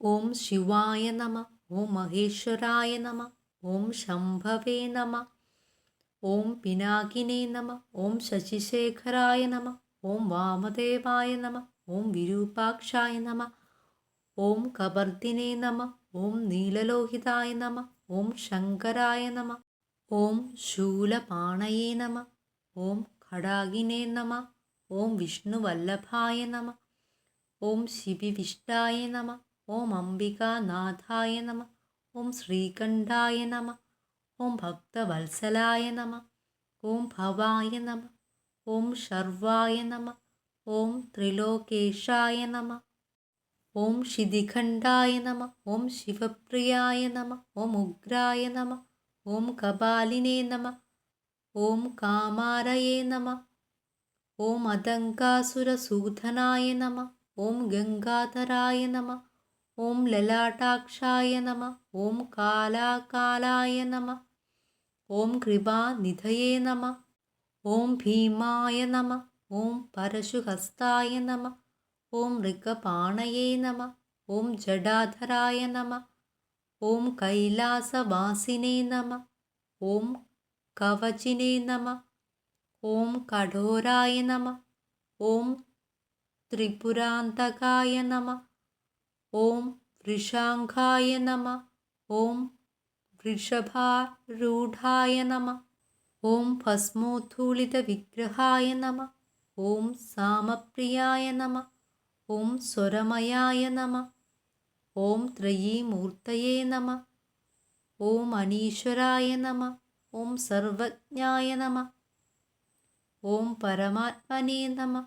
ഓം ശിവായ നമ ഓം മഹേശ്വരായ നമ ഓം ശംഭവേ നമ ഓം പിനാകിനേ നമ ഓം ശശിശേഖരായ നമ ഓം വാമദേവായ നമ ഓം വിരൂപാക്ഷായ നമ ഓം കബർദിനേ നമ ഓം നീലലോഹിതായ നമ ഓം ശങ്കരായ നമ ഓം ശൂലപാണയേ നമ ഓം ഖടാകിനേ നമ ഓം വിഷ്ണുവല്ലഭായ നമ ഓം ശിവിവിഷ്ടായ നമ ഓം അംബികാനാഥായ നമ ഓം ശ്രീകണ്ഠായ നമ ഓം ഭക്തവത്സലായ നമ ഓം ഭവായ നമ ഓം ശർവായ നമ ഓം ത്രിലോകേശായ നമ ഓം ശിതിഖണ്ഡായ നമ ഓം ശിവപ്രിയായ നമ ഓം ഉഗ്രായ നമ ഓം കപാലിനേ നമ ഓം കാമാരയേ നമ ഓം അതങ്കാസുരസൂധനായ നമ ഓം ഗംഗാധരായ നമ ഓം ലലാടാക്ഷായ നമ ഓം കാലാകാലായ നമ ഓം കൃപാനിധയേ നമ ഓം ഭീമായ നമ ഓം പരശുഹസ്തായ നമ ഓം ഋഗപാണയേ നമ ഓം ജഡാധരായ നമ ഓം കൈലാസവാസിനേ നമ ഓം കവചിനേ നമ ഓം കഠോരായ നമ ഓം ത്രിപുരാന്തകായ നമ ഓം വൃഷാംഘായ നമ. ഓം വൃഷഭാരൂഢായ നമ. ഓം ഭസ്മോദ്ധൂളിതവിഗ്രഹായ നമ. ഓം സാമപ്രിയായ നമ. ഓം സ്വരമയായ നമ. ഓം ത്രയീമൂർത്തയേ നമ. ഓം അനീശ്വരായ നമ. ഓം സർവജ്ഞായ നമ. ഓം പരമാത്മനേ നമ.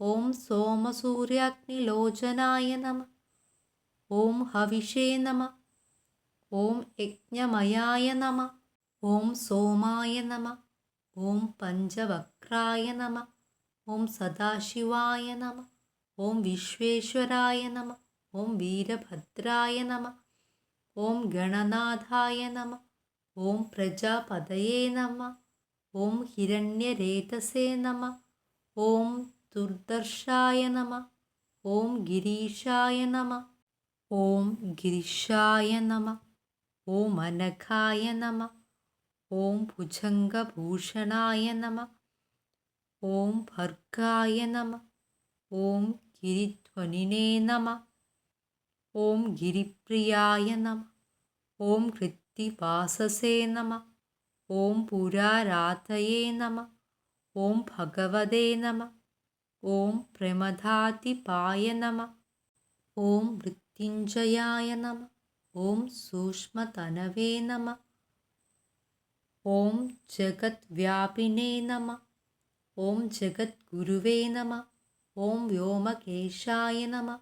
ഓം സോമസൂര്യാഗ്നിലോചനായ നമ. ഓം ഹവിഷേ നമ ഓം യജ്ഞമയായ നമ ഓം സോമായ നമ ഓം പഞ്ചവക്രായ നമ ഓം സദാശിവായ നമ ഓം വിശ്വേശ്വരായ നമ ഓം വീരഭദ്രായ നമ ഓം ഗണനാഥായ നമ ഓം പ്രജാപതയേ നമ ഓം ഹിരണ്യരേതസേ നമ ഓം ദുർദർശായ നമ ഓം ഗിരീശായ നമ ഓം ഗിരിശായ നമ ഓം അനഘായ നമ ഓം ഭുജംഗഭൂഷണായ നമ ഓം ഭർഗായ നമ ഓം ഗിരിധ്വനിനേ നമ ഓം ഗിരിപ്രിയായ നമ ഓം കൃത്തിവാസസേ നമ ഓം പുരാരാധയേ നമ ഓം ഭഗവതേ നമ ഓം പ്രമദാതിപായ നമ ഓം മൃത്യുഞ്ജയായ നമ ഓം സൂക്ഷ്മതനവേ നമ ഓം ജഗത് വ്യാപിനേ നമ ഓം ജഗദ്ഗുരുവേ നമ ഓം വ്യോമകേശായ നമ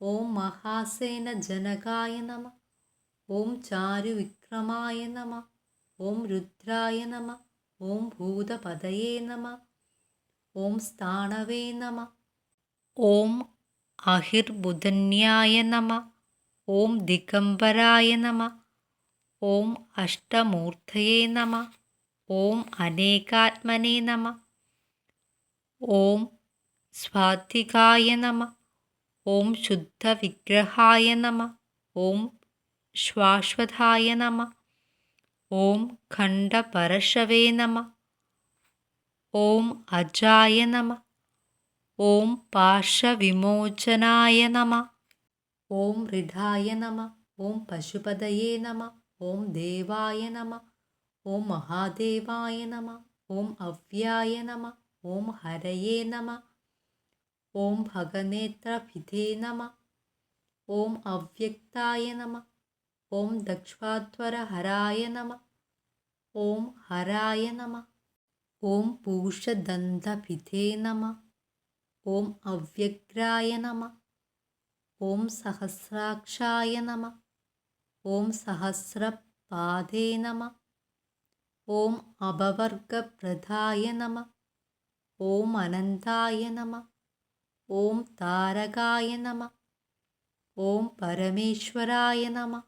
ഓം മഹാസേന ജനകായ നമ ഓം ചാരുവിക്രമായ നമ ഓം രുദ്രായ നമ ഓം ഭൂതപതയേ നമ ഓം സ്ഥാണവേ നമ ഓം आहिर्बुधन्याय नम। ॐ दिगम्बराय नम। ॐ अष्टमूर्तये नम। ॐ अनेकात्मने नम। ॐ स्वाधिकाय नम। ॐ शुद्धविग्रहाय नम। ॐ श्वाश्वय नम। ॐ खण्डपरशवे नम। ॐ अजाय नमः। ഓം പാർശ്വവിമോചനായ നമ ഓം ഹൃദായ നമ ഓം പശുപതയേ നമ ഓം ദേവായ നമ ഓം മഹാദേവായ നമ ഓം അവ്യായ നമ ഓം ഹരയേ നമ ഓം ഭഗനേത്രഭിധേ നമ ഓം അവ്യക്തായ നമ ഓം ദക്ഷ്വാധ്വരഹരായ നമ ഓം ഹരായ നമ ഓം പൂഷദന്തഭിധേ നമ ഓം അവ്യഗ്രായ നമ. ഓം സഹസ്രാക്ഷായ നമ. ഓം സഹസ്രപാദേ നമ. ഓം അപവർഗപ്രദായ നമ. ഓം അനന്തായ നമ. ഓം താരകായ നമ. ഓം പരമേശ്വരായ നമ.